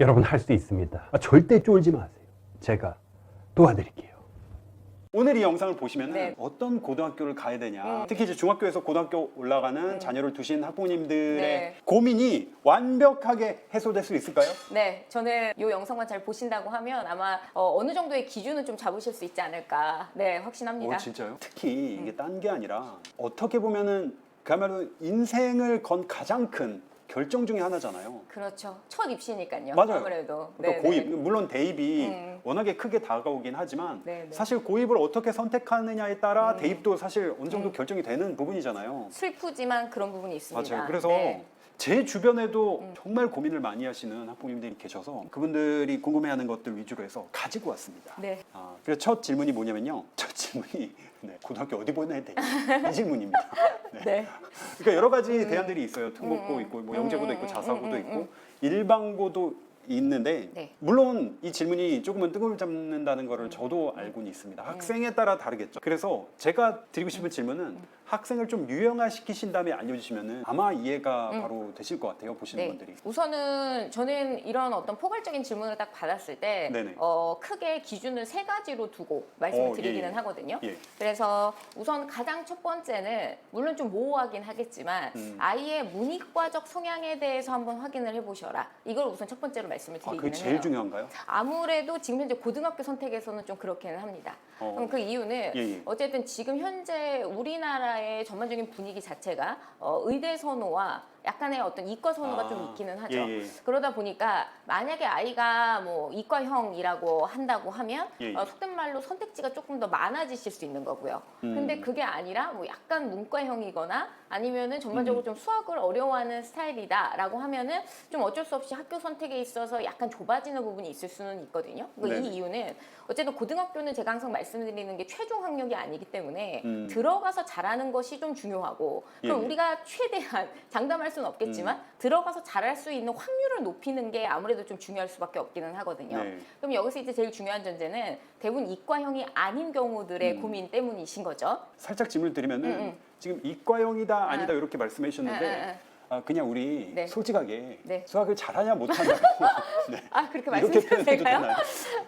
여러분 할 수 있습니다. 아, 절대 쫄지 마세요. 제가 도와드릴게요. 오늘 이 영상을 보시면 네. 어떤 고등학교를 가야 되냐 음. 특히 이제 중학교에서 고등학교 올라가는 자녀를 두신 학부모님들의 네. 고민이 완벽하게 해소될 수 있을까요? 네, 저는 이 영상만 잘 보신다고 하면 아마 어, 느 정도의 기준은 좀 잡으실 수 있지 않을까. 네, 확신합니다. 어, 진짜요? 특히 이게 딴 게 아니라 어떻게 보면은 그야말로 인생을 건 가장 큰 결정 중에 하나잖아요. 그렇죠. 첫 입시니까요. 맞아요. 아무래도. 그러니까 네, 고입 네. 물론 대입이 음. 워낙에 크게 다가오긴 하지만 네, 네. 사실 고입을 어떻게 선택하느냐에 따라 음. 대입도 사실 어느 정도 음. 결정이 되는 부분이잖아요. 슬프지만 그런 부분이 있습니다. 맞아요. 그래서 네. 제 주변에도 음. 정말 고민을 많이 하시는 학부모님들이 계셔서 그분들이 궁금해하는 것들 위주로 해서 가지고 왔습니다. 네. 아, 그래서 첫 질문이 뭐냐면요. 첫 질문이 네, 고등학교 어디 보내야 되냐 이 질문입니다. 네. 네. 그러니까 여러 가지 대안들이 있어요. 특목고 음, 있고 뭐 음, 영재고도 음, 있고 음, 자사고도 음, 있고 음. 일반고도 있는데 네. 물론 이 질문이 조금은 뜸을 잡는다는 거를 저도 알고는 있습니다. 학생에 따라 다르겠죠. 그래서 제가 드리고 싶은 질문은 학생을 좀 유형화시키신 다음에 알려주시면은 아마 이해가 음. 바로 되실 것 같아요. 보시는 네. 분들이. 우선은 저는 이런 어떤 포괄적인 질문을 딱 받았을 때 네네. 어, 크게 기준을 세 가지로 두고 말씀을 어, 예, 드리기는 예. 하거든요. 예. 그래서 우선 가장 첫 번째는 물론 좀 모호하긴 하겠지만 음. 아이의 문이과적 성향에 대해서 한번 확인을 해보셔라. 이걸 우선 첫 번째로 말씀을 아, 드리기는 그게 제일 해요. 중요한가요? 아무래도 지금 현재 고등학교 선택에서는 좀 그렇게는 합니다. 어. 그럼 그 이유는 예, 예. 어쨌든 지금 현재 우리나라 의 전반적인 분위기 자체가 어, 의대 선호와 약간의 어떤 이과 선호가 아, 좀 있기는 하죠. 예, 예. 그러다 보니까 만약에 아이가 뭐 이과형이라고 한다고 하면 예, 예. 어, 속된 말로 선택지가 조금 더 많아지실 수 있는 거고요. 음. 근데 그게 아니라 뭐 약간 문과형이거나 아니면은 음. 전반적으로 좀 수학을 어려워하는 스타일이다라고 하면은 좀 어쩔 수 없이 학교 선택에 있어서 약간 좁아지는 부분이 있을 수는 있거든요. 그러니까 이. 이유는 어쨌든 고등학교는 제가 항상 말씀드리는 게 최종 학력이 아니기 때문에 음. 들어가서 잘하는 것이 좀 중요하고 그럼 예, 예. 우리가 최대한 장담할 수는 없겠지만 음. 들어가서 잘할 수 있는 확률을 높이는 게 아무래도 좀 중요할 수밖에 없기는 하거든요. 네. 그럼 여기서 이제 제일 중요한 전제는 대부분 이과형이 아닌 경우들의 음. 고민 때문이신 거죠. 살짝 질문을 드리면은 음, 음. 지금 이과형이다 아니다 아. 이렇게 말씀해 주셨는데 아, 아, 아. 아, 그냥 우리 네. 솔직하게 네. 수학을 잘하냐 못하냐 네. 아 그렇게 이렇게 말씀드려도 표현해도? 되나요?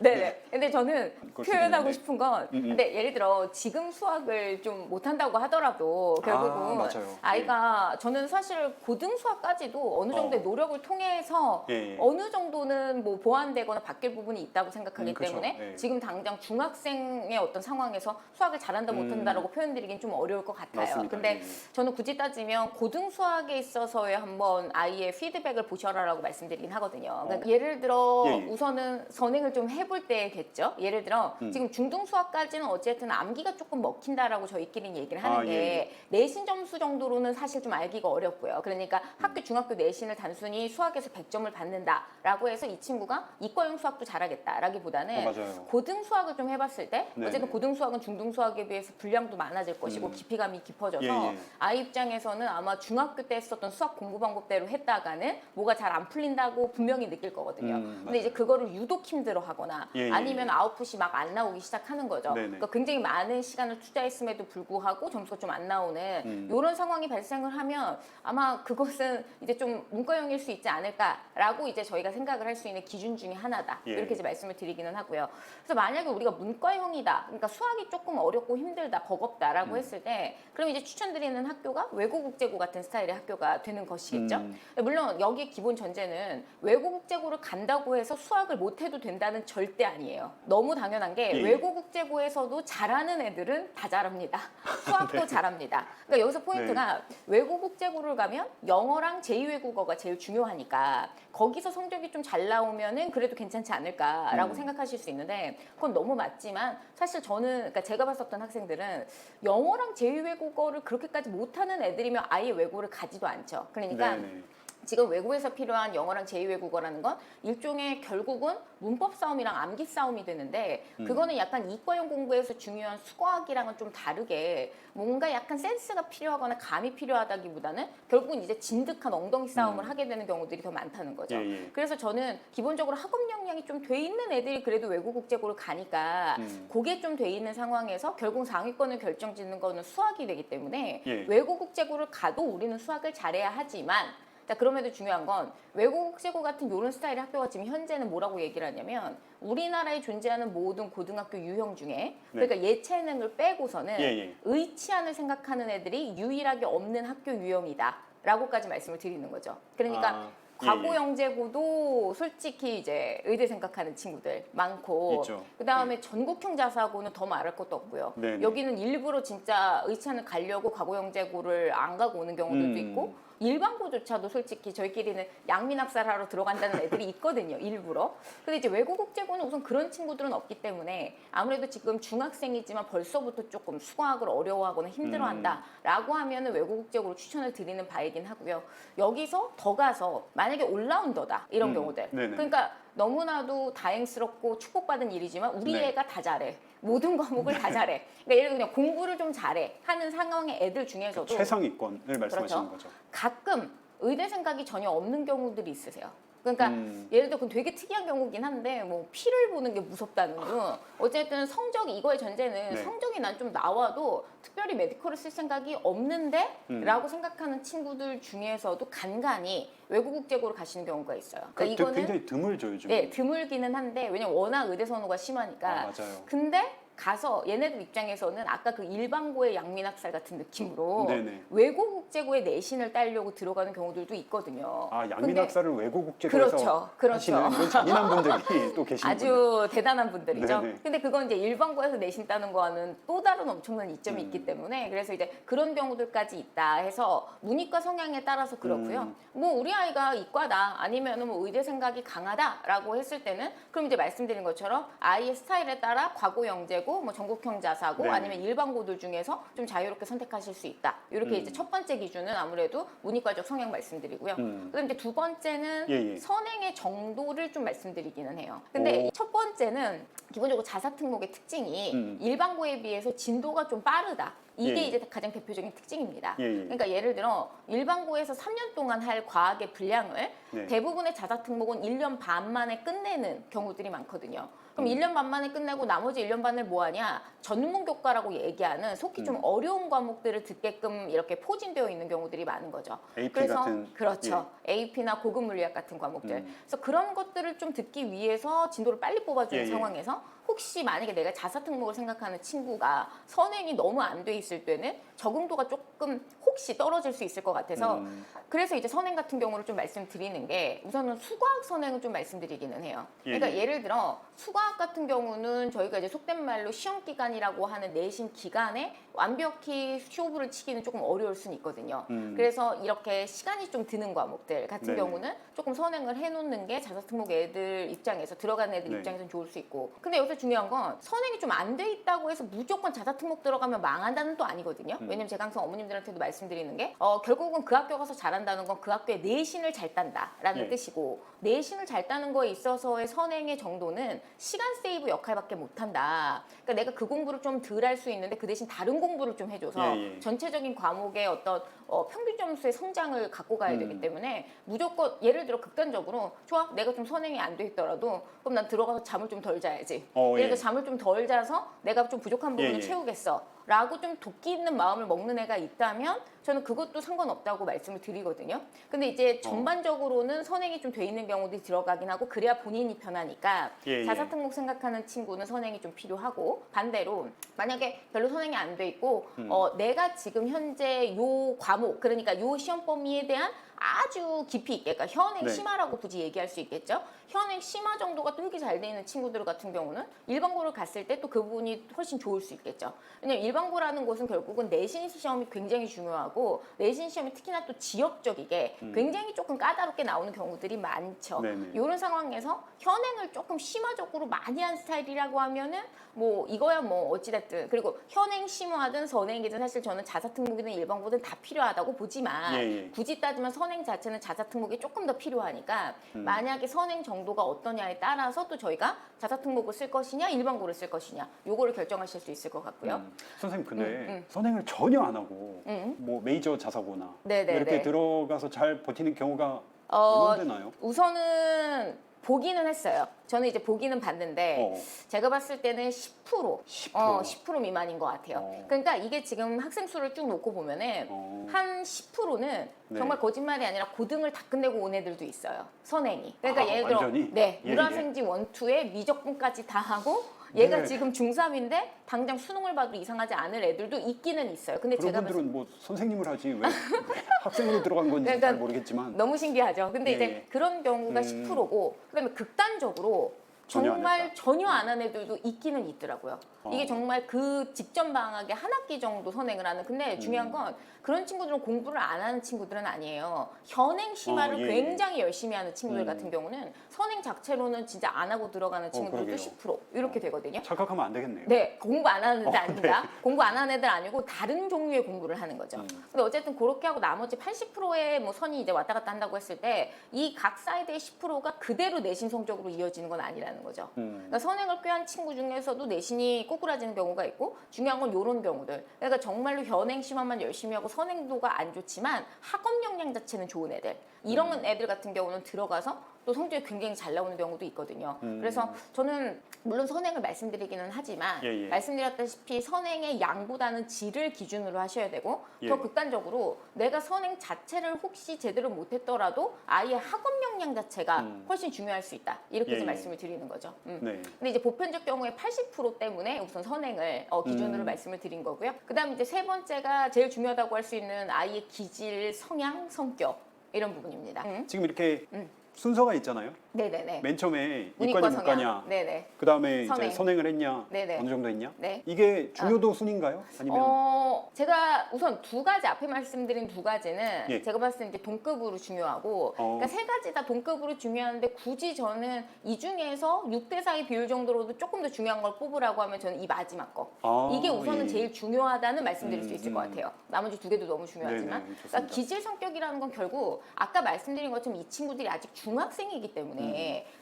네네. 근데 저는 그럴 수도 표현하고 있는데. 싶은 건, 음, 음. 근데 예를 들어 지금 수학을 좀 못한다고 하더라도 결국은 맞아요. 아이가 저는 사실 고등 수학까지도 어느 정도의 어. 노력을 통해서 예, 예. 어느 정도는 뭐 보완되거나 바뀔 부분이 있다고 생각하기 음, 그렇죠. 때문에 예. 지금 당장 중학생의 어떤 상황에서 수학을 잘한다 음. 못한다라고 표현드리긴 좀 어려울 것 같아요. 맞습니다. 근데 예, 예. 저는 굳이 따지면 고등 수학에 있어서 의 한번 아이의 피드백을 보셔라라고 말씀드리긴 하거든요. 그러니까 예를 들어 어. 예, 예. 우선은 선행을 좀 해볼 때겠죠. 예를 들어 음. 지금 중등 수학까지는 어쨌든 암기가 조금 먹힌다라고 저희끼리는 얘기를 하는 아, 게 예, 내신 점수 정도로는 사실 좀 알기가 어렵고요. 그러니까 음. 학교 중학교 내신을 단순히 수학에서 100점을 받는다라고 해서 이 친구가 이과형 수학도 잘하겠다라기보다는 어, 맞아요. 고등 수학을 좀 해봤을 때 네네. 어쨌든 고등 수학은 중등 수학에 비해서 분량도 많아질 것이고 음. 깊이감이 깊어져서 예, 예. 아이 입장에서는 아마 중학교 때 했었던 수학 공부 방법대로 했다가는 뭐가 잘 안 풀린다고 분명히 느낄 거거든요. 음, 근데 이제 맞아요. 그거를 유독 힘들어하거나 예, 예, 아니면 예. 아웃풋이 막 안 나오기 시작하는 거죠. 네네. 그러니까 굉장히 많은 시간을 투자했음에도 불구하고 점수가 좀 안 나오는 음. 이런 상황이 발생을 하면 아마 그것은 이제 좀 문과형일 수 있지 않을까라고 이제 저희가 생각을 할 수 있는 기준 중에 하나다 예. 이렇게 이제 말씀을 드리기는 하고요. 그래서 만약에 우리가 문과형이다, 그러니까 수학이 조금 어렵고 힘들다, 버겁다라고 음. 했을 때 그럼 이제 추천드리는 학교가 외국국제고 같은 스타일의 학교가 되는 것이겠죠. 음. 물론 여기 기본 전제는 외국국제고를 간다고 해서 수학을 못해도 된다는 절대 아니에요. 너무 당연한 게 예, 예. 외국국제고에서도 잘하는 애들은 다 잘합니다. 수학도 네. 잘합니다. 그러니까 여기서 포인트가 외국국제고를 가면 영어랑 제2외국어가 제일 중요하니까 거기서 성적이 좀 잘 나오면은 그래도 괜찮지 않을까라고 음. 생각하실 수 있는데 그건 너무 맞지만 사실 저는 그러니까 제가 봤었던 학생들은 영어랑 제2외국어를 그렇게까지 못하는 애들이면 아예 외고를 가지도 않죠. 그러니까 네네. 지금 외국에서 필요한 영어랑 제2외국어라는 건 일종의 결국은 문법 싸움이랑 암기 싸움이 되는데 음. 그거는 약간 이과형 공부에서 중요한 수거하기랑은 좀 다르게 뭔가 약간 센스가 필요하거나 감이 필요하다기보다는 결국은 이제 진득한 엉덩이 싸움을 음. 하게 되는 경우들이 더 많다는 거죠. 예, 예. 그래서 저는 기본적으로 학업 역량이 좀 돼 있는 애들이 그래도 외국 국제고를 가니까 음. 그게 좀 돼 있는 상황에서 결국 상위권을 결정짓는 거는 수학이 되기 때문에 예. 외국 국제고를 가도 우리는 수학을 잘해야 하지만 자 그럼에도 중요한 건 외국 국제고 같은 이런 스타일의 학교가 지금 현재는 뭐라고 얘기를 하냐면 우리나라에 존재하는 모든 고등학교 유형 중에 그러니까 예체능을 빼고서는 예, 예. 의치안을 생각하는 애들이 유일하게 없는 학교 유형이다라고까지 말씀을 드리는 거죠. 그러니까 아, 예, 과거 예. 영재고도 솔직히 이제 의대 생각하는 친구들 많고. 그 다음에 전국형 자사고는 더 말할 것도 없고요. 네네. 여기는 일부러 진짜 의찬을 가려고 과거 영재고를 안 가고 오는 경우들도 음. 있고 일반고조차도 솔직히 저희끼리는 양민학살하러 들어간다는 애들이 있거든요. 일부러. 근데 이제 외국 국제고는 우선 그런 친구들은 없기 때문에 아무래도 지금 중학생이지만 벌써부터 조금 수학을 어려워하거나 힘들어한다라고 하면은 외국 국제고를 추천을 드리는 바이긴 하고요. 여기서 더 가서 만약에 올라운더다 이런 음. 경우들. 네네. 그러니까 너무나도 다행스럽고 축복받은 일이지만 우리 네. 애가 다 잘해. 모든 과목을 다 잘해. 그러니까 예를 들어 그냥 공부를 좀 잘해 하는 상황의 애들 중에서도 최상위권을 말씀하시는 그렇죠. 거죠. 가끔 의대 생각이 전혀 없는 경우들이 있으세요. 그러니까 음. 예를 들어 그건 되게 특이한 경우긴 한데 뭐 피를 보는 게 무섭다는 둥 어쨌든 성적이 이거의 전제는 네. 성적이 난 좀 나와도 특별히 메디컬을 쓸 생각이 없는데 음. 라고 생각하는 친구들 중에서도 간간히 외국 국제고를 가시는 경우가 있어요. 그, 그러니까 이거는 굉장히 드물죠 요즘. 예, 드물기는 한데 왜냐면 워낙 의대 선호가 심하니까 아, 맞아요. 근데 가서 얘네들 입장에서는 아까 그 일반고의 양민학살 같은 느낌으로 네네. 외국 국제고의 내신을 따려고 들어가는 경우들도 있거든요. 아 양민학살을 외국 국제고에서 그렇죠, 그렇죠. 하시는 그런 잔인한 분들이 또 계시는 아주 대단한 분들이죠. 네네. 근데 그건 이제 일반고에서 내신 따는 거와는 또 다른 엄청난 이점이 음. 있기 때문에 그래서 이제 그런 경우들까지 있다 해서 문이과 성향에 따라서 그렇고요. 음. 뭐 우리 아이가 이과다 아니면은 뭐 의대 생각이 강하다라고 했을 때는 그럼 이제 말씀드린 것처럼 아이의 스타일에 따라 과고 영재 고 뭐 전국형 자사고 네네. 아니면 일반고들 중에서 좀 자유롭게 선택하실 수 있다. 이렇게 음. 이제 첫 번째 기준은 아무래도 문이과적 성향 말씀드리고요. 음. 그다음 이제 두 번째는 예, 예. 선행의 정도를 좀 말씀드리기는 해요. 근데 오. 첫 번째는 기본적으로 자사 특목의 특징이 음. 일반고에 비해서 진도가 좀 빠르다. 이게 예. 이제 가장 대표적인 특징입니다. 예, 예. 그러니까 예를 들어 일반고에서 3년 동안 할 과학의 분량을 네. 대부분의 자사 특목은 1년 반 만에 끝내는 경우들이 많거든요. 그럼 음. 1년 반 만에 끝내고 나머지 1년 반을 뭐 하냐? 전문 교과라고 얘기하는 속히 좀 음. 어려운 과목들을 듣게끔 이렇게 포진되어 있는 경우들이 많은 거죠. AP 그래서 같은 그렇죠. AP나 고급 물리학 같은 과목들. 음. 그래서 그런 것들을 좀 듣기 위해서 진도를 빨리 뽑아주는 예, 예. 상황에서 혹시 만약에 내가 자사 특목을 생각하는 친구가 선행이 너무 안 돼 있을 때는 적응도가 조금 혹시 떨어질 수 있을 것 같아서 음. 그래서 이제 선행 같은 경우를 좀 말씀드리는 게 우선은 수과학 선행을 좀 말씀드리기는 해요. 예, 그러니까 예. 예를 들어 수과학 같은 경우는 저희가 이제 속된 말로 시험 기간이라고 하는 내신 기간에 완벽히 쇼부를 치기는 조금 어려울 수는 있거든요. 음. 그래서 이렇게 시간이 좀 드는 과목들 같은 네네. 경우는 조금 선행을 해놓는 게 자사특목 애들 입장에서 들어가는 애들 네. 입장에서는 좋을 수 있고 근데 여기서 중요한 건 선행이 좀 안 돼 있다고 해서 무조건 자사특목 들어가면 망한다는 또 아니거든요 음. 왜냐면 제가 항상 어머님들한테도 말씀드리는 게 어, 결국은 그 학교 가서 잘한다는 건 그 학교의 내신을 잘 딴다라는 예. 뜻이고 내신을 잘 따는 거에 있어서의 선행의 정도는 시간 세이브 역할밖에 못한다 그러니까 내가 그 공부를 좀 덜 할 수 있는데 그 대신 다른 공부를 좀 해줘서 예, 예. 전체적인 과목의 어떤 어, 평균 점수의 성장을 갖고 가야 되기 음. 때문에 무조건 예를 들어 극단적으로 좋아 내가 좀 선행이 안돼 있더라도 그럼 난 들어가서 잠을 좀 덜 자야지 어, 예를 예. 들어 잠을 좀 덜 자서 내가 좀 부족한 부분을 예, 예. 채우겠어 라고 좀 도끼 있는 마음을 먹는 애가 있다면 저는 그것도 상관없다고 말씀을 드리거든요 근데 이제 어. 전반적으로는 선행이 좀 돼 있는 경우들이 들어가긴 하고 그래야 본인이 편하니까 예, 예. 자사특목 생각하는 친구는 선행이 좀 필요하고 반대로 만약에 별로 선행이 안 돼 있고 음. 어, 내가 지금 현재 요 과목 그러니까 요 시험 범위에 대한 아주 깊이 있게 그러니까 현행 네. 심화라고 굳이 얘기할 수 있겠죠. 현행 심화 정도가 되게 잘돼 있는 친구들 같은 경우는 일반고를 갔을 때 또 그 부분이 훨씬 좋을 수 있겠죠. 왜냐면 일반고라는 곳은 결국은 내신 시험이 굉장히 중요하고 내신 시험이 특히나 또 지역적이게 음. 굉장히 조금 까다롭게 나오는 경우들이 많죠. 네네. 이런 상황에서 현행을 조금 심화적으로 많이 한 스타일이라고 하면은 뭐 이거야 뭐 어찌됐든 그리고 현행 심화든 선행이든 사실 저는 자사 특목이든 일반고든 다 필요하다고 보지만 예, 예. 굳이 따지면 선행 자체는 자사특목이 조금 더 필요하니까 음. 만약에 선행 정도가 어떠냐에 따라서 또 저희가 자사특목을 쓸 것이냐 일반고를 쓸 것이냐 요거를 결정하실 수 있을 것 같고요. 음. 선생님 근데 음, 음. 선행을 전혀 안 하고 음. 뭐 메이저 자사고나 네네네. 이렇게 들어가서 잘 버티는 경우가 어, 얼마나 되나요? 우선은 보기는 했어요. 저는 이제 보기는 봤는데 어. 제가 봤을 때는 10% 10%. 어, 10% 미만인 것 같아요. 어. 그러니까 이게 지금 학생 수를 쭉 놓고 보면은 어. 한 10%는 네. 정말 거짓말이 아니라 고등을 다 끝내고 온 애들도 있어요. 선행이. 그러니까 아, 예를 들어 완전히? 네, 예, 유라생지 원투에 미적분까지 다 하고 얘가 네. 지금 중3인데 당장 수능을 봐도 이상하지 않을 애들도 있기는 있어요. 근데 그런 제가 봤을 분들은 뭐 선생님을 하지 왜 학생으로 들어간 건지 그러니까 잘 모르겠지만 너무 신기하죠. 근데 예, 이제 예. 그런 경우가 음. 10%고 그다음에 극단적으로 전혀 안 정말 했다. 전혀 안 한 애들도 있기는 있더라고요. 이게 어. 정말 그 직전 방학에 한 학기 정도 선행을 하는. 근데 중요한 음. 건 그런 친구들은 공부를 안 하는 친구들은 아니에요. 현행 심화를 어, 예, 굉장히 열심히 하는 친구들 음. 같은 경우는 선행 자체로는 진짜 안 하고 들어가는 친구들도 그러게요. 10% 이렇게 되거든요. 착각하면 안 되겠네요. 네, 공부 안 하는 애들 어, 아닙니다. 공부 안 하는 애들 아니고 다른 종류의 공부를 하는 거죠. 음. 근데 어쨌든 그렇게 하고 나머지 80%의 뭐 선이 이제 왔다 갔다 한다고 했을 때 이 각 사이드의 10%가 그대로 내신 성적으로 이어지는 건 아니라는 거죠. 음. 그러니까 선행을 꾀한 친구 중에서도 내신이 꼬꾸라지는 경우가 있고 중요한 건 이런 경우들. 그러니까 정말로 현행 심화만 열심히 하고 선행도가 안 좋지만 학업 역량 자체는 좋은 애들. 이런 음. 애들 같은 경우는 들어가서 또 성적이 굉장히 잘 나오는 경우도 있거든요. 음. 그래서 저는 물론 선행을 말씀드리기는 하지만 예, 예. 말씀드렸다시피 선행의 양보다는 질을 기준으로 하셔야 되고 예. 더 극단적으로 내가 선행 자체를 혹시 제대로 못했더라도 아이의 학업 역량 자체가 음. 훨씬 중요할 수 있다 이렇게 예, 좀 예. 말씀을 드리는 거죠. 음. 네. 근데 이제 보편적 경우에 80% 때문에 우선 선행을 어, 기준으로 음. 말씀을 드린 거고요. 그다음 이제 세 번째가 제일 중요하다고 할 수 있는 아이의 기질, 성향, 성격 이런 부분입니다. 음. 지금 이렇게 음. 순서가 있잖아요. 네네네. 맨 처음에 문이과 이과냐 성향. 문과냐. 네네. 그 다음에 선행. 이제 선행을 했냐. 네네. 어느 정도 했냐. 네. 이게 중요도 순인가요? 아니면 어, 제가 우선 두 가지 앞에 말씀드린 두 가지는 예. 제가 봤을 때 이제 동급으로 중요하고 어. 그러니까 세 가지 다 동급으로 중요한데 굳이 저는 이 중에서 6대 4의 비율 정도로도 조금 더 중요한 걸 뽑으라고 하면 저는 이 마지막 거. 아, 이게 우선은 예. 제일 중요하다는 말씀드릴 수 음, 있을 것 음. 같아요. 나머지 두 개도 너무 중요하지만. 네네, 좋습니다. 그러니까 기질 성격이라는 건 결국 아까 말씀드린 것처럼 이 친구들이 아직 중학생이기 때문에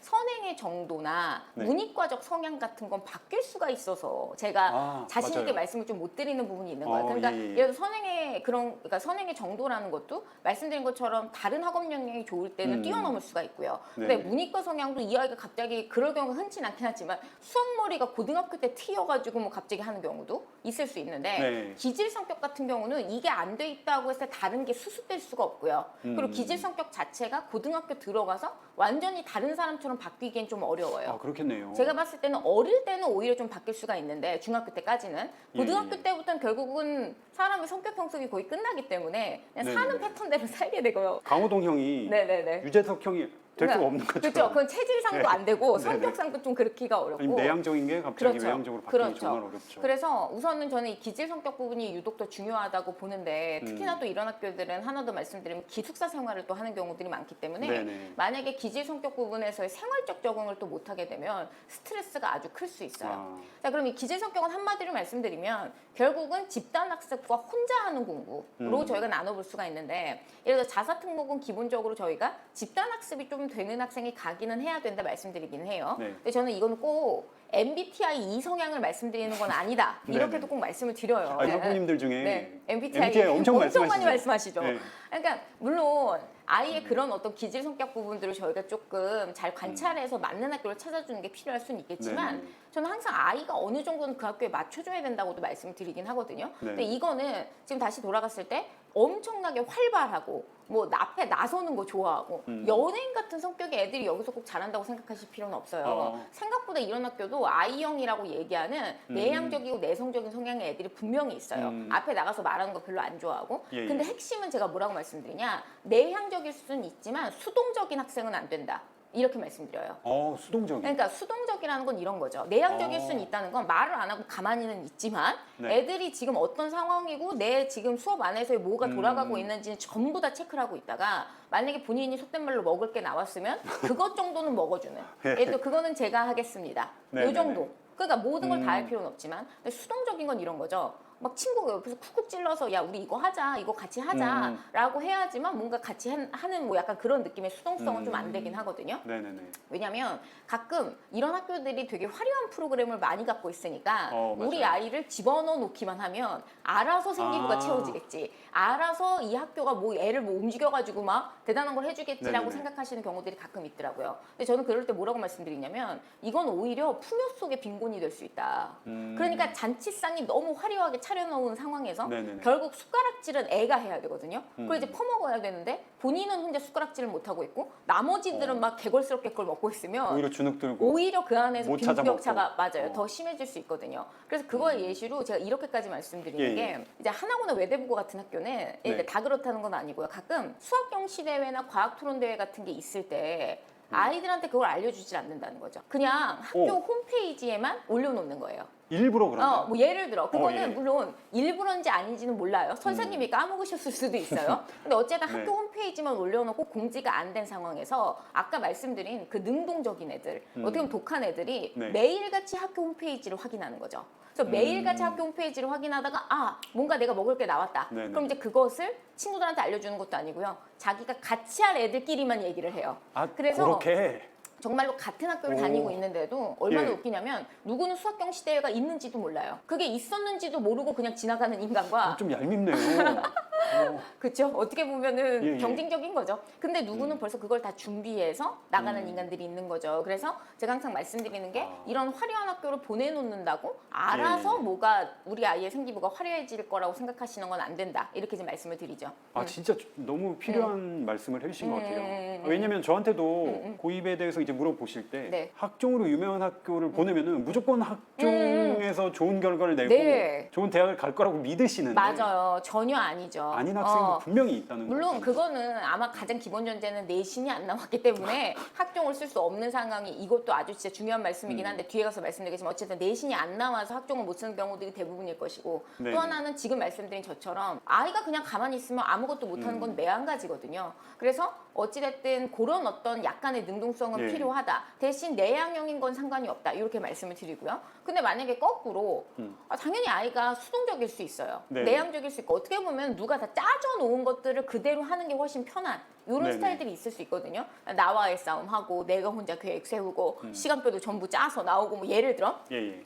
선행의 정도나 음. 네. 문이과적 성향 같은 건 바뀔 수가 있어서 제가 아, 자신 있게 맞아요. 말씀을 좀 못 드리는 부분이 있는 거예요. 어, 그러니까 예, 예. 예를 들어 선행의 그런 그러니까 선행의 정도라는 것도 말씀드린 것처럼 다른 학업 역량이 좋을 때는 음. 뛰어넘을 수가 있고요. 네. 근데 문이과 성향도 이 아이가 갑자기 그럴 경우가 흔치 않긴 하지만 수학 머리가 고등학교 때 튀어가지고 뭐 갑자기 하는 경우도 있을 수 있는데 네. 기질 성격 같은 경우는 이게 안 돼 있다고 해서 다른 게 수습될 수가 없고요. 그리고 음. 기질 성격 자체가 고등학교 들어가서 완전히 다른 사람처럼 바뀌기엔 좀 어려워요. 아 그렇겠네요. 제가 봤을 때는 어릴 때는 오히려 좀 바뀔 수가 있는데 중학교 때까지는 고등학교 예, 예. 때부터는 결국은 사람의 성격 형성이 거의 끝나기 때문에 그냥 네네. 사는 패턴대로 살게 되고요. 강호동 형이 네네네. 유재석 형이 될 수가 없는 것처럼. 그렇죠. 그건 체질상도 네. 안 되고 네네. 성격상도 좀 그렇기가 어렵고. 아니면 내향적인 게 갑자기 그렇죠. 외향적으로 바뀌기 그렇죠. 정말 어렵죠. 그래서 우선은 저는 이 기질 성격 부분이 유독 더 중요하다고 보는데 특히나 음. 또 이런 학교들은 하나 더 말씀드리면 기숙사 생활을 또 하는 경우들이 많기 때문에 네네. 만약에 기질 성격 부분에서의 생활적 적응을 또 못하게 되면 스트레스가 아주 클 수 있어요. 아, 자, 그럼 이 기질 성격은 한마디로 말씀드리면 결국은 집단 학습과 혼자 하는 공부로 음. 저희가 나눠볼 수가 있는데 예를 들어 자사 특목은 기본적으로 저희가 집단 학습이 좀 되는 학생이 가기는 해야 된다 말씀드리긴 해요. 네. 근데 저는 이거는 꼭 MBTI 이 성향을 말씀드리는 건 아니다. 네, 이렇게도 네. 꼭 말씀을 드려요. 아, 네. 학부모님들 중에 네, MBTI, MBTI 엄청 많이 말씀하시죠. 네. 그러니까 물론 아이의 그런 어떤 기질 성격 부분들을 저희가 조금 잘 관찰해서 맞는 학교를 찾아주는 게 필요할 수는 있겠지만 음. 네. 저는 항상 아이가 어느 정도는 그 학교에 맞춰줘야 된다고도 말씀을 드리긴 하거든요. 네. 근데 이거는 지금 다시 돌아갔을 때 엄청나게 활발하고 뭐 앞에 나서는 거 좋아하고 음. 연예인 같은 성격의 애들이 여기서 꼭 잘한다고 생각하실 필요는 없어요. 어. 생각보다 이런 학교도 I형이라고 얘기하는 음. 내향적이고 내성적인 성향의 애들이 분명히 있어요. 음. 앞에 나가서 말하는 거 별로 안 좋아하고. 예, 근데 예. 핵심은 제가 뭐라고 말씀드리냐. 내향적일 수는 있지만 수동적인 학생은 안 된다. 이렇게 말씀드려요. 어 수동적인. 그러니까 수동적이라는 건 이런 거죠. 내향적일 어. 수는 있다는 건 말을 안 하고 가만히는 있지만 네. 애들이 지금 어떤 상황이고 내 지금 수업 안에서의 뭐가 음. 돌아가고 있는지는 전부 다 체크를 하고 있다가 만약에 본인이 속된 말로 먹을 게 나왔으면 그것 정도는 먹어주는. 예를 들어 그거는 제가 하겠습니다. 네, 이 정도. 그러니까 모든 걸 다할 음. 필요는 없지만 수동적인 건 이런 거죠. 막 친구가 옆에서 쿡쿡 찔러서 야 우리 이거 하자 이거 같이 음. 하자라고 해야지만 뭔가 같이 한- 하는 뭐 약간 그런 느낌의 수동성은 좀 음. 안 되긴 하거든요. 네네네. 왜냐면 가끔 이런 학교들이 되게 화려한 프로그램을 많이 갖고 있으니까 어, 맞아요. 우리 아이를 집어넣어 놓기만 하면 알아서 생기부가 아. 채워지겠지. 알아서 이 학교가 뭐 애를 뭐 움직여가지고 막 대단한 걸 해주겠지라고 네네네. 생각하시는 경우들이 가끔 있더라고요. 근데 저는 그럴 때 뭐라고 말씀드리냐면 이건 오히려 풍요 속의 빈곤이 될 수 있다. 음. 그러니까 잔치상이 너무 화려하게 차려놓은 상황에서 네네네. 결국 숟가락질은 애가 해야 되거든요. 음. 그걸 이제 퍼먹어야 되는데 본인은 혼자 숟가락질을 못 하고 있고 나머지들은 어. 막 개걸스럽게 그걸 먹고 있으면 오히려 주눅 들고. 오히려 그 안에서 못 빈부격차가 찾아먹고. 맞아요. 어. 더 심해질 수 있거든요. 그래서 그거의 예시로 제가 이렇게까지 말씀드리는 예, 예. 게 이제 하나고나 외대부고 같은 학교는 이제 네. 다 그렇다는 건 아니고요. 가끔 수학 경시 대회나 과학 토론 대회 같은 게 있을 때 음. 아이들한테 그걸 알려주질 않는다는 거죠. 그냥 학교 오. 홈페이지에만 올려놓는 거예요. 일부러 그런다. 어, 뭐 예를 들어 그거는 예. 물론 일부러인지 아닌지는 몰라요. 선생님이 까먹으셨을 수도 있어요. 근데 어쨌든 네. 학교 홈페이지만 올려놓고 공지가 안 된 상황에서 아까 말씀드린 그 능동적인 애들, 음. 어떻게 보면 독한 애들이 네. 매일같이 학교 홈페이지를 확인하는 거죠. 그래서 음. 매일같이 학교 홈페이지를 확인하다가 아 뭔가 내가 먹을 게 나왔다. 네네. 그럼 이제 그것을 친구들한테 알려주는 것도 아니고요. 자기가 같이 할 애들끼리만 얘기를 해요. 아, 그래서 그렇게. 정말로 같은 학교를 오. 다니고 있는데도 얼마나 예. 웃기냐면 누구는 수학 경시 대회가 있는지도 몰라요. 그게 있었는지도 모르고 그냥 지나가는 인간과 좀 얄밉네요. 어, 그렇죠. 어떻게 보면은 예, 예. 경쟁적인 거죠. 근데 누구는 벌써 그걸 다 준비해서 나가는 음. 인간들이 있는 거죠. 그래서 제가 항상 말씀드리는 게 아. 이런 화려한 학교를 보내놓는다고 알아서 예. 뭐가 우리 아이의 생기부가 화려해질 거라고 생각하시는 건 안 된다. 이렇게 좀 말씀을 드리죠. 아 진짜 너무 필요한 말씀을 해주신 것 음, 같아요. 음, 음, 왜냐면 저한테도 음, 음. 고입에 대해서 이제 물어보실 때 네. 학종으로 유명한 학교를 보내면은 무조건 학종에서 좋은 결과를 내고 네. 좋은 대학을 갈 거라고 믿으시는데 맞아요. 전혀 아니죠. 아닌 학생도 어. 분명히 있다는 거죠. 물론 그거는 아마 가장 기본 전제는 내신이 안 나왔기 때문에 학종을 쓸 수 없는 상황이 이것도 아주 진짜 중요한 말씀이긴 음. 한데 뒤에 가서 말씀드리겠지만 어쨌든 내신이 안 나와서 학종을 못 쓰는 경우들이 대부분일 것이고 네네. 또 하나는 지금 말씀드린 저처럼 아이가 그냥 가만히 있으면 아무것도 못하는 건 음. 매한가지거든요. 그래서 어찌됐든 그런 어떤 약간의 능동성은 예. 필요하다. 대신 내향형인 건 상관이 없다. 이렇게 말씀을 드리고요. 근데 만약에 거꾸로 음. 아, 당연히 아이가 수동적일 수 있어요. 네. 내향적일 수 있고 어떻게 보면 누가 다 짜져 놓은 것들을 그대로 하는 게 훨씬 편한 이런 네네. 스타일들이 있을 수 있거든요. 나와의 싸움하고 내가 혼자 계획 세우고 음. 시간표도 전부 짜서 나오고 뭐 예를 들어 예, 예.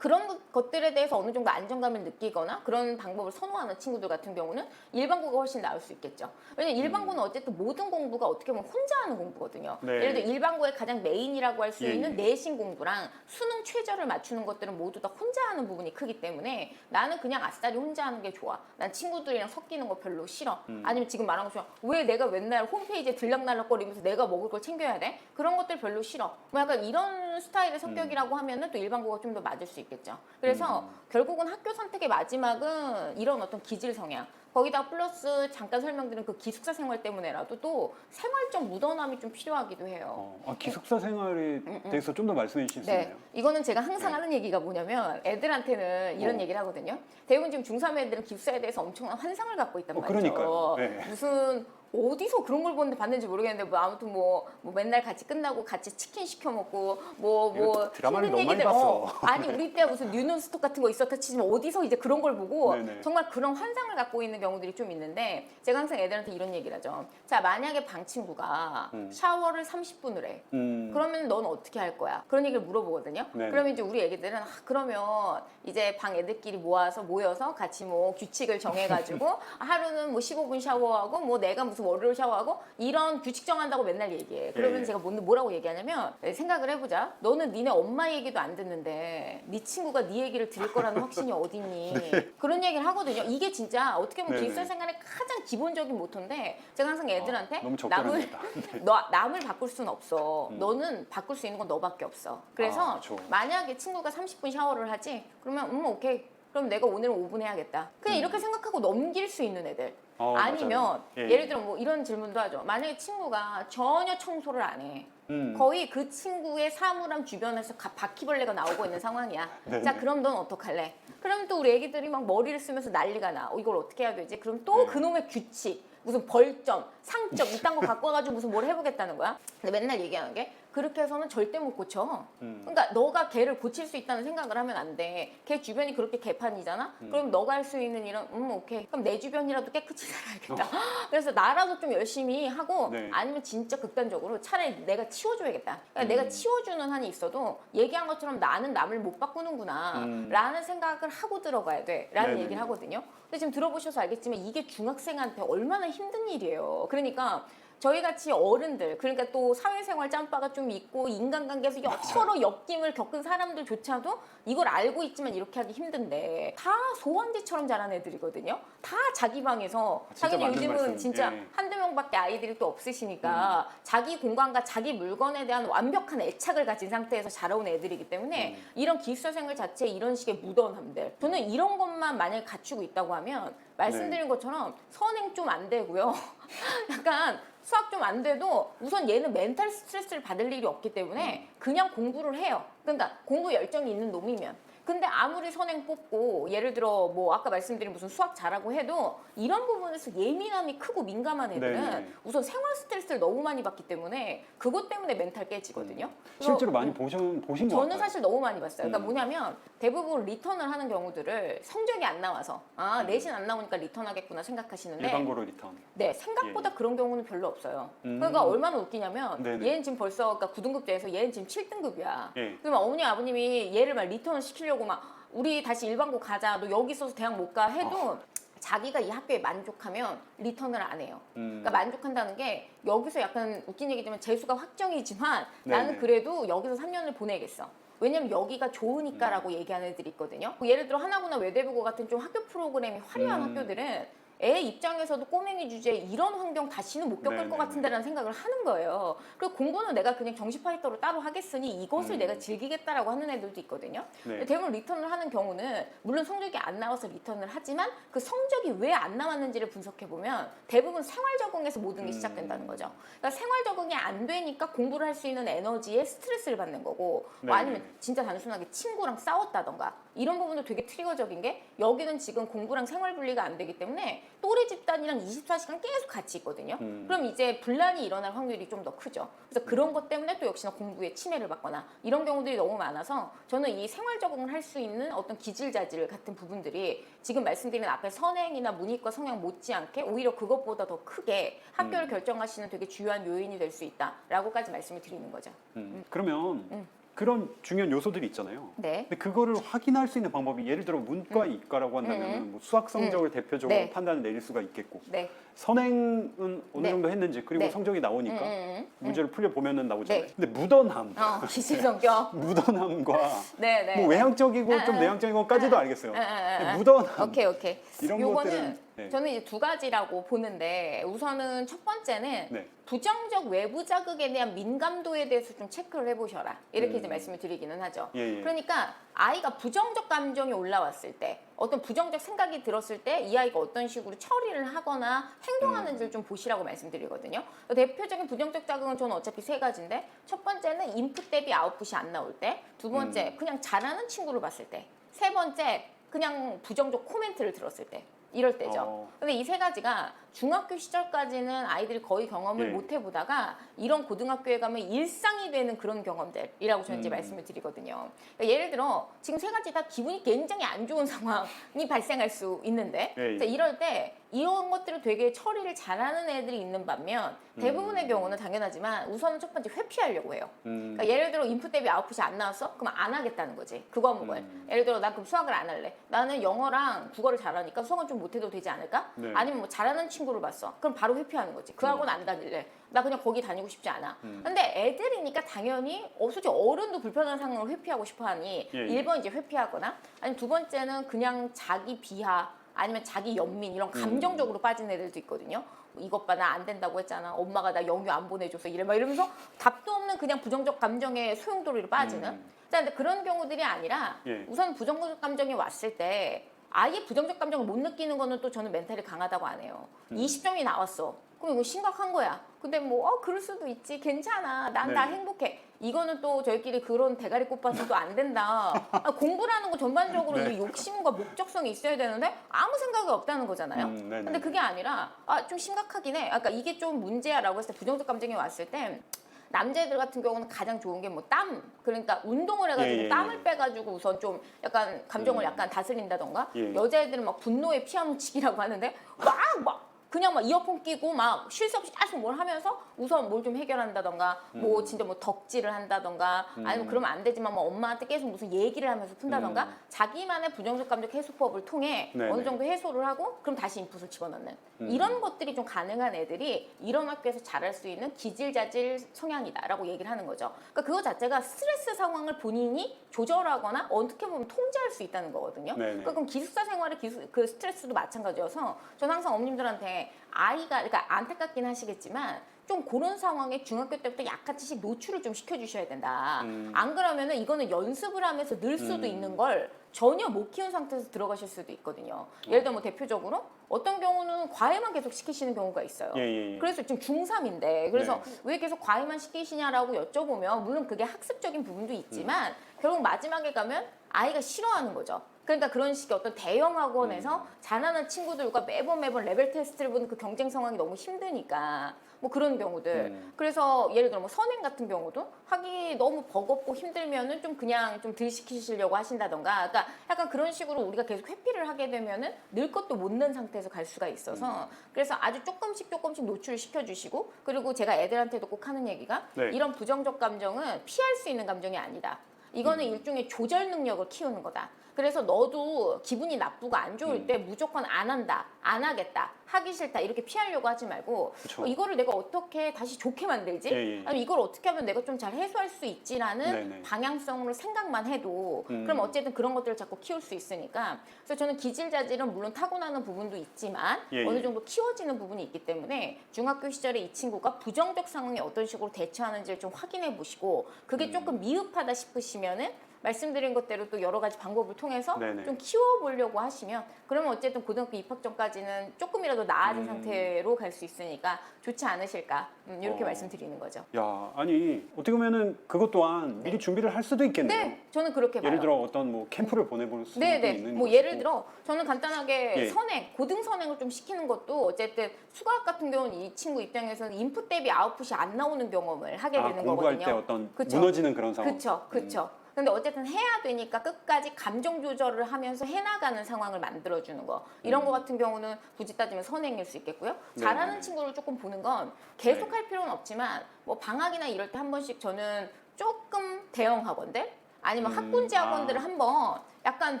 그런 것- 것들에 대해서 어느 정도 안정감을 느끼거나 그런 방법을 선호하는 친구들 같은 경우는 일반고가 훨씬 나을 수 있겠죠. 왜냐면 일반고는 어쨌든 모든 공부가 어떻게 보면 혼자 하는 공부거든요. 네. 예를 들어 일반고의 가장 메인이라고 할 수 예, 있는 예. 내신 공부랑 수능 최저를 맞추는 것들은 모두 다 혼자 하는 부분이 크기 때문에 나는 그냥 아싸리 혼자 하는 게 좋아. 난 친구들이랑 섞이는 거 별로 싫어. 음. 아니면 지금 말한 것처럼 왜 내가 맨날 홈페이지에 들락날락거리면서 내가 먹을 걸 챙겨야 돼? 그런 것들 별로 싫어. 뭐 약간 이런 스타일의 성격이라고 하면은 또 일반고가 좀 더 맞을 수 있겠죠. 그래서 음. 결국은 학교 선택의 마지막은 이런 어떤 기질 성향. 거기다 플러스 잠깐 설명드린 그 기숙사 생활 때문에라도 또 생활적 묻어남이 좀 필요하기도 해요. 어, 아, 기숙사 생활에 대해서 좀 더 말씀해 주실 수 네, 있나요? 이거는 제가 항상 네. 하는 얘기가 뭐냐면 애들한테는 이런 어. 얘기를 하거든요. 대부분 지금 중3 애들은 기숙사에 대해서 엄청난 환상을 갖고 있단 어, 말이죠. 그러니까요. 네. 무슨 어디서 그런 걸 보는데 봤는지 모르겠는데 뭐 아무튼 뭐, 뭐 맨날 같이 끝나고 같이 치킨 시켜 먹고 뭐 뭐 이거 드라마를 힘든 너무 많이 얘기들 봤어. 어, 아니 우리 때 무슨 뉴논스톱 같은 거 있었다 치지만 어디서 이제 그런 걸 보고 네네. 정말 그런 환상을 갖고 있는 경우들이 좀 있는데 제가 항상 애들한테 이런 얘기를 하죠. 자 만약에 방 친구가 음. 샤워를 30분을 해. 음, 그러면 넌 어떻게 할 거야? 그런 얘기를 물어보거든요. 네네. 그러면 이제 우리 애기들은 아, 그러면 이제 방 애들끼리 모아서 모여서 같이 뭐 규칙을 정해가지고 하루는 뭐 15분 샤워하고 뭐 내가 무슨 월요일 샤워하고 이런 규칙 정한다고 맨날 얘기해. 그러면 예. 제가 뭐- 뭐라고 얘기하냐면 네, 생각을 해보자. 너는 니네 엄마 얘기도 안 듣는데 네 친구가 네 얘기를 들을 거라는 확신이 어딨니? 그런 얘기를 하거든요. 이게 진짜 어떻게 보면 네네. 기숙사 생활의 가장 기본적인 모토인데 제가 항상 애들한테 아, 너무 남을. 너 남을 바꿀 수는 없어. 음. 너는 바꿀 수 있는 건 너밖에 없어. 그래서 아. 만약에 친구가 30분 샤워를 하지, 그러면 음 오케이. 그럼 내가 오늘은 5분 해야겠다. 그냥 이렇게 생각하고 넘길 수 있는 애들. 음. 어, 아니면 맞아요. 예, 예를 들어 뭐 이런 질문도 하죠. 만약에 친구가 전혀 청소를 안 해. 음, 거의 그 친구의 사물함 주변에서 가- 바퀴벌레가 나오고 있는 상황이야. 네네. 자, 그럼 넌 어떡할래? 그러면 또 우리 애기들이 막 머리를 쓰면서 난리가 나. 어, 이걸 어떻게 해야 되지? 그럼 또 네. 그놈의 규칙, 무슨 벌점, 상점 이딴 거 갖고 와가지고 무슨 뭘 해보겠다는 거야? 근데 맨날 얘기하는 게 그렇게 해서는 절대 못 고쳐. 음. 그러니까 너가 걔를 고칠 수 있다는 생각을 하면 안 돼. 걔 주변이 그렇게 개판이잖아. 음. 그럼 너가 할 수 있는 일은 음 오케이. 그럼 내 주변이라도 깨끗이 살아야겠다. 어. 그래서 나라도 좀 열심히 하고 네. 아니면 진짜 극단적으로 차라리 내가 치워줘야겠다. 그러니까 음. 내가 치워주는 한이 있어도 얘기한 것처럼 나는 남을 못 바꾸는구나. 음. 라는 생각을 하고 들어가야 돼. 라는 네네. 얘기를 하거든요. 근데 지금 들어보셔서 알겠지만 이게 중학생한테 얼마나 힘든 일이에요. 그러니까 저희 같이 어른들 그러니까 또 사회생활 짬바가 좀 있고 인간관계에서 여- 서로 엮임을 겪은 사람들조차도 이걸 알고 있지만 이렇게 하기 힘든데 다 소환지처럼 자란 애들이거든요. 다 자기 방에서 아, 진짜 당연히 맞는 요즘은 말씀. 진짜 예. 한두 명밖에 아이들이 또 없으시니까 자기 공간과 자기 물건에 대한 완벽한 애착을 가진 상태에서 자라온 애들이기 때문에 음. 이런 기숙사 생활 자체에 이런 식의 무던함들 저는 이런 것만 만약에 갖추고 있다고 하면 말씀드린 네. 것처럼 선행 좀 안 되고요 약간 수학 좀 안 돼도 우선 얘는 멘탈 스트레스를 받을 일이 없기 때문에 그냥 공부를 해요. 그러니까 공부 열정이 있는 놈이면 근데 아무리 선행 뽑고 예를 들어 뭐 아까 말씀드린 무슨 수학 잘하고 해도 이런 부분에서 예민함이 크고 민감한 애들은 네네. 우선 생활 스트레스를 너무 많이 받기 때문에 그것 때문에 멘탈 깨지거든요. 그래서 실제로 많이 보신 보신 것 저는 같아요. 사실 너무 많이 봤어요. 그러니까 음. 뭐냐면 대부분 리턴을 하는 경우들을 성적이 안 나와서 아 내신 안 나오니까 리턴하겠구나 생각하시는데 음. 일반고로 리턴. 네 생각보다 그런 경우는 별로 없어요. 음. 그러니까 얼마나 웃기냐면 네네. 얘는 지금 벌써 그러니까 9등급제에서 얘는 지금 7등급이야. 예. 그러면 어머니 아버님이 얘를 막 리턴을 시키려고 막 우리 다시 일반고 가자 너 여기 있어서 대학 못 가 해도 어. 자기가 이 학교에 만족하면 리턴을 안 해요. 음. 그러니까 만족한다는 게 여기서 약간 웃긴 얘기지만 재수가 확정이지만 네네. 나는 그래도 여기서 3년을 보내겠어. 왜냐면 여기가 좋으니까라고 얘기하는 애들이 있거든요. 예를 들어 하나구나 외대부고 같은 좀 학교 프로그램이 화려한 음. 학교들은 애 입장에서도 꼬맹이 주제에 이런 환경 다시는 못 겪을 네네네. 것 같은데라는 생각을 하는 거예요. 그리고 공부는 내가 그냥 정시 파이터로 따로 하겠으니 이것을 음. 내가 즐기겠다라고 하는 애들도 있거든요. 네. 근데 대부분 리턴을 하는 경우는 물론 성적이 안 나와서 리턴을 하지만 그 성적이 왜 안 나왔는지를 분석해 보면 대부분 생활 적응에서 모든 게 음. 시작된다는 거죠. 그러니까 생활 적응이 안 되니까 공부를 할 수 있는 에너지에 스트레스를 받는 거고 네. 뭐 아니면 진짜 단순하게 친구랑 싸웠다던가 이런 부분도 되게 트리거적인 게 여기는 지금 공부랑 생활 분리가 안 되기 때문에 또래 집단이랑 24시간 계속 같이 있거든요. 음. 그럼 이제 분란이 일어날 확률이 좀 더 크죠. 그래서 그런 것 때문에 또 역시나 공부에 침해를 받거나 이런 경우들이 너무 많아서 저는 이 생활 적응을 할 수 있는 어떤 기질자질 같은 부분들이 지금 말씀드린 앞에 선행이나 문이과 성향 못지않게 오히려 그것보다 더 크게 학교를 음. 결정하시는 되게 주요한 요인이 될 수 있다라고까지 말씀을 드리는 거죠. 음. 그러면 음. 그런 중요한 요소들이 있잖아요. 네. 근데 그거를 확인할 수 있는 방법이 예를 들어 문과 이과라고 한다면 음. 뭐 수학 성적을 대표적으로 네. 판단을 내릴 수가 있겠고 네. 선행은 어느 네. 정도 했는지 그리고 네. 성적이 나오니까 음, 음, 음. 문제를 풀려 보면은 나오잖아요. 네. 근데 무던함, 어, 기질 성격. 무던함과 네, 네. 뭐 외향적이고 아, 좀 아. 내향적인 것까지도 아, 알겠어요. 아, 아, 아. 무던함 오케이, 오케이. 이런 요거는 것들은 네. 저는 이제 두 가지라고 보는데 우선은 첫 번째는 네. 부정적 외부 자극에 대한 민감도에 대해서 좀 체크를 해보셔라 이렇게 음. 이제 말씀을 드리기는 하죠. 예, 예. 그러니까 아이가 부정적 감정이 올라왔을 때 어떤 부정적 생각이 들었을 때 이 아이가 어떤 식으로 처리를 하거나 행동하는지를 좀 보시라고 말씀드리거든요. 대표적인 부정적 자극은 저는 어차피 세 가지인데 첫 번째는 인풋 대비 아웃풋이 안 나올 때, 두 번째 음. 그냥 잘하는 친구를 봤을 때, 세 번째 그냥 부정적 코멘트를 들었을 때. 이럴 때죠. 어. 근데 이 세 가지가 중학교 시절까지는 아이들이 거의 경험을 예. 못 해보다가 이런 고등학교에 가면 일상이 되는 그런 경험들이라고 저는 이제 음. 말씀을 드리거든요. 그러니까 예를 들어 지금 세 가지 다 기분이 굉장히 안 좋은 상황이 발생할 수 있는데 예, 예. 이럴 때 이런 것들을 되게 처리를 잘하는 애들이 있는 반면 대부분의 음. 경우는 당연하지만 우선은 첫 번째 회피하려고 해요. 음. 그러니까 예를 들어 인풋 대비 아웃풋이 안 나왔어? 그럼 안 하겠다는 거지. 그 과목을. 음. 예를 들어 난 그럼 수학을 안 할래. 나는 영어랑 국어를 잘하니까 수학은 좀 못해도 되지 않을까? 네. 아니면 뭐 잘하는 친구를 봤어. 그럼 바로 회피하는 거지. 그 학원 안 다닐래. 나 그냥 거기 다니고 싶지 않아. 음. 근데 애들이니까 당연히 어, 솔직히 어른도 불편한 상황을 회피하고 싶어 하니 예, 예. 일 1번 이제 회피하거나 아니면 두 번째는 그냥 자기 비하 아니면 자기 연민 이런 감정적으로 빠진 애들도 있거든요. 이것 봐 나 안 된다고 했잖아. 엄마가 나 영유 안 보내줘서 이래 막 이러면서 답도 없는 그냥 부정적 감정에 소용돌이로 빠지는. 음. 자, 근데 그런 경우들이 아니라 예. 우선 부정적 감정이 왔을 때 아예 부정적 감정을 못 느끼는 거는 또 저는 멘탈이 강하다고 안 해요. 음. 20점이 나왔어. 그럼 이거 심각한 거야. 근데 뭐, 어, 그럴 수도 있지. 괜찮아. 난 다 네. 행복해. 이거는 또 저희끼리 그런 대가리 꼽아서도 안 된다. 아, 공부라는 거 전반적으로 네. 이 욕심과 목적성이 있어야 되는데 아무 생각이 없다는 거잖아요. 음, 네네. 근데 그게 아니라 아, 좀 심각하긴 해. 아까 이게 좀 문제야 라고 했을 때 부정적 감정이 왔을 때 남자애들 같은 경우는 가장 좋은 게 뭐 땀 그러니까 운동을 해가지고 예, 예, 땀을 예. 빼가지고 우선 좀 약간 감정을 음. 약간 다스린다던가 예. 여자애들은 막 분노의 피아노 치기라고 하는데 막 막 그냥 막 이어폰 끼고 막 쉴 새 없이 계속 뭘 하면서 우선 뭘 좀 해결한다던가 뭐 음. 진짜 뭐 덕질을 한다던가 아니면 음. 그러면 안 되지만 뭐 엄마한테 계속 무슨 얘기를 하면서 푼다던가 음. 자기만의 부정적 감정 해소법을 통해 네네. 어느 정도 해소를 하고 그럼 다시 인풋을 집어넣는 음. 이런 것들이 좀 가능한 애들이 이런 학교에서 잘할 수 있는 기질자질 성향이다라고 얘기를 하는 거죠. 그러니까 그거 자체가 스트레스 상황을 본인이 조절하거나 어떻게 보면 통제할 수 있다는 거거든요. 네네. 그러니까 그럼 기숙사 생활의 기수, 그 스트레스도 마찬가지여서 저는 항상 어머님들한테 아이가 그러니까 안타깝긴 하시겠지만 좀 그런 상황에 중학교 때부터 약간씩 노출을 좀 시켜주셔야 된다. 음. 안 그러면은 이거는 연습을 하면서 늘 수도 음. 있는 걸 전혀 못 키운 상태에서 들어가실 수도 있거든요. 예를 들어 뭐 대표적으로 어떤 경우는 과외만 계속 시키시는 경우가 있어요. 예, 예, 예. 그래서 지금 중3인데 그래서 네. 왜 계속 과외만 시키시냐라고 여쭤보면 물론 그게 학습적인 부분도 있지만 결국 마지막에 가면 아이가 싫어하는 거죠. 그러니까 그런 식의 어떤 대형 학원에서 음. 잘하는 친구들과 매번 매번 레벨 테스트를 보는 그 경쟁 상황이 너무 힘드니까 뭐 그런 경우들. 음. 그래서 예를 들어 뭐 선행 같은 경우도 하기 너무 버겁고 힘들면은 좀 그냥 좀 덜 시키시려고 하신다던가. 그러니까 약간 그런 식으로 우리가 계속 회피를 하게 되면은 늘 것도 못 는 상태에서 갈 수가 있어서 음. 그래서 아주 조금씩 조금씩 노출을 시켜 주시고 그리고 제가 애들한테도 꼭 하는 얘기가 네. 이런 부정적 감정은 피할 수 있는 감정이 아니다. 이거는 음. 일종의 조절 능력을 키우는 거다. 그래서 너도 기분이 나쁘고 안 좋을 음. 때 무조건 안 한다, 안 하겠다, 하기 싫다 이렇게 피하려고 하지 말고 그쵸. 어, 이거를 내가 어떻게 다시 좋게 만들지? 예, 예. 아니 이걸 어떻게 하면 내가 좀 잘 해소할 수 있지라는 네네. 방향성으로 생각만 해도 음. 그럼 어쨌든 그런 것들을 자꾸 키울 수 있으니까 그래서 저는 기질자질은 물론 타고나는 부분도 있지만 예, 예. 어느 정도 키워지는 부분이 있기 때문에 중학교 시절에 이 친구가 부정적 상황에 어떤 식으로 대처하는지를 좀 확인해 보시고 그게 음. 조금 미흡하다 싶으시면은 말씀드린 것대로 또 여러 가지 방법을 통해서 네네. 좀 키워보려고 하시면 그러면 어쨌든 고등학교 입학 전까지는 조금이라도 나아진 음. 상태로 갈 수 있으니까 좋지 않으실까 음, 이렇게 어. 말씀드리는 거죠. 야, 아니 어떻게 보면은 그것 또한 미리 준비를 할 수도 있겠네요. 네, 저는 그렇게 봐요. 예를 들어 어떤 뭐 캠프를 보내볼 수도 네네. 있는 뭐 것이고. 예를 들어 저는 간단하게 예. 선행, 고등 선행을 좀 시키는 것도 어쨌든 수학 같은 경우는 이 친구 입장에서는 인풋 대비 아웃풋이 안 나오는 경험을 하게 아, 되는 공부할 거거든요. 때 어떤 그쵸. 무너지는 그런 상황. 그렇죠, 그렇죠. 근데 어쨌든 해야 되니까 끝까지 감정 조절을 하면서 해나가는 상황을 만들어주는 거 이런 음. 거 같은 경우는 굳이 따지면 선행일 수 있겠고요. 네, 잘하는 네. 친구를 조금 보는 건 계속 네. 할 필요는 없지만 뭐 방학이나 이럴 때 한 번씩 저는 조금 대형 학원들 아니면 음, 학군제 아. 학원들을 한번 약간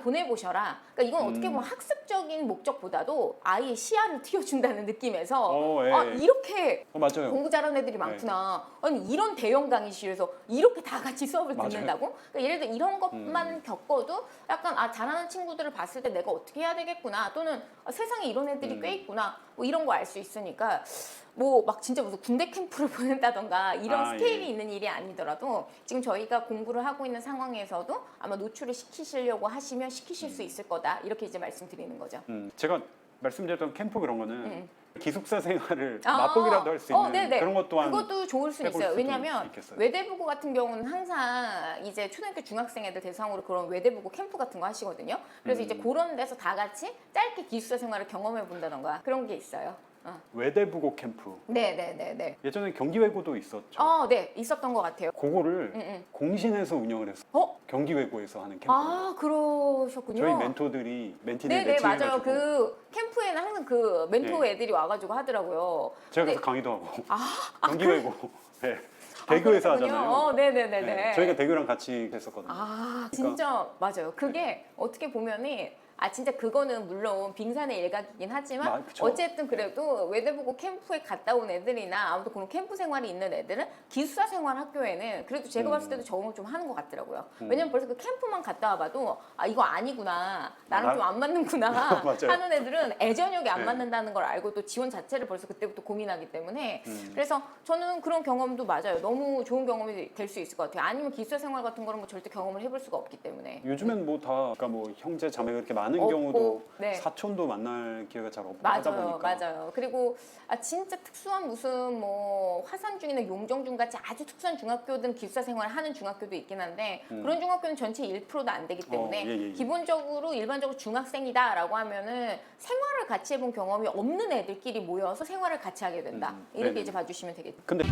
보내보셔라. 그러니까 이건 어떻게 음. 보면 학습적인 목적보다도 아이의 시야를 틔워준다는 느낌에서 어, 예. 아 이렇게 어, 맞아요. 공부 잘하는 애들이 많구나. 아니 이런 대형 강의실에서 이렇게 다 같이 수업을 맞아요. 듣는다고? 그러니까 예를 들어 이런 것만 음. 겪어도 약간 아 잘하는 친구들을 봤을 때 내가 어떻게 해야 되겠구나 또는 아, 세상에 이런 애들이 음. 꽤 있구나 뭐 이런 거 알 수 있으니까 뭐 막 진짜 무슨 군대 캠프를 보낸다던가 이런 아, 스케일이 예. 있는 일이 아니더라도 지금 저희가 공부를 하고 있는 상황에서도 아마 노출을 시키시려고 하시면 시키실 수 있을 거다 이렇게 이제 말씀드리는 거죠. 음, 제가 말씀드렸던 캠프 그런 거는 음. 기숙사 생활을 아, 맛보기라도 할 수 어, 있는 네네. 그런 것 또한 그것도 좋을 수 있어요. 왜냐하면 있겠어요. 외대부고 같은 경우는 항상 이제 초등학교 중학생 애들 대상으로 그런 외대부고 캠프 같은 거 하시거든요. 그래서 음. 이제 그런 데서 다 같이 짧게 기숙사 생활을 경험해 본다던가 그런 게 있어요. 어. 외대부고 캠프. 네네네네. 예전에 경기 외고도 있었죠. 어, 네 있었던 것 같아요. 그거를 응, 응. 공신에서 운영을 했어. 어? 경기 외고에서 하는 캠프. 아 그러셨군요. 저희 멘토들이 멘티들 네네 매칭해가지고 맞아요. 그 캠프에는 항상 그 멘토 네. 애들이 와가지고 하더라고요. 제가 가서 강의도 하고 아, 경기 외고 네. 아, 대교에서 그렇군요. 하잖아요. 어, 네네네네. 네, 저희가 대교랑 같이 했었거든요. 아 진짜 맞아요. 그게 어떻게 보면은 아 진짜 그거는 물론 빙산의 일각이긴 하지만 아, 그쵸. 어쨌든 그래도 외대부고 캠프에 갔다 온 애들이나 아무튼 그런 캠프 생활이 있는 애들은 기숙사 생활 학교에는 그래도 제가 음. 봤을 때도 적응을 좀 하는 것 같더라고요. 음. 왜냐면 벌써 그 캠프만 갔다 와봐도 아 이거 아니구나 나랑 나- 좀안 맞는구나. 하는 애들은 애저녁에 안 네. 맞는다는 걸 알고 또 지원 자체를 벌써 그때부터 고민하기 때문에 음. 그래서 저는 그런 경험도 맞아요. 너무 좋은 경험이 될 수 있을 것 같아요. 아니면 기숙사 생활 같은 거는 뭐 절대 경험을 해볼 수가 없기 때문에. 요즘엔 뭐 다 그러니까 뭐 형제 자매가 그렇게 많은 없고, 경우도 네. 사촌도 만날 기회가 잘 없고 하다 맞아요, 보니까 맞아요. 그리고 아 진짜 특수한 무슨 뭐 화산중이나 용정중 같이 아주 특수한 중학교든 기숙사 생활 하는 중학교도 있긴 한데 음. 그런 중학교는 전체 1%도 안 되기 때문에 어, 예, 예, 예. 기본적으로 일반적으로 중학생이다라고 하면은 생활을 같이 해본 경험이 없는 애들끼리 모여서 생활을 같이 하게 된다. 음, 이렇게 네네. 이제 봐주시면 되겠죠. 근데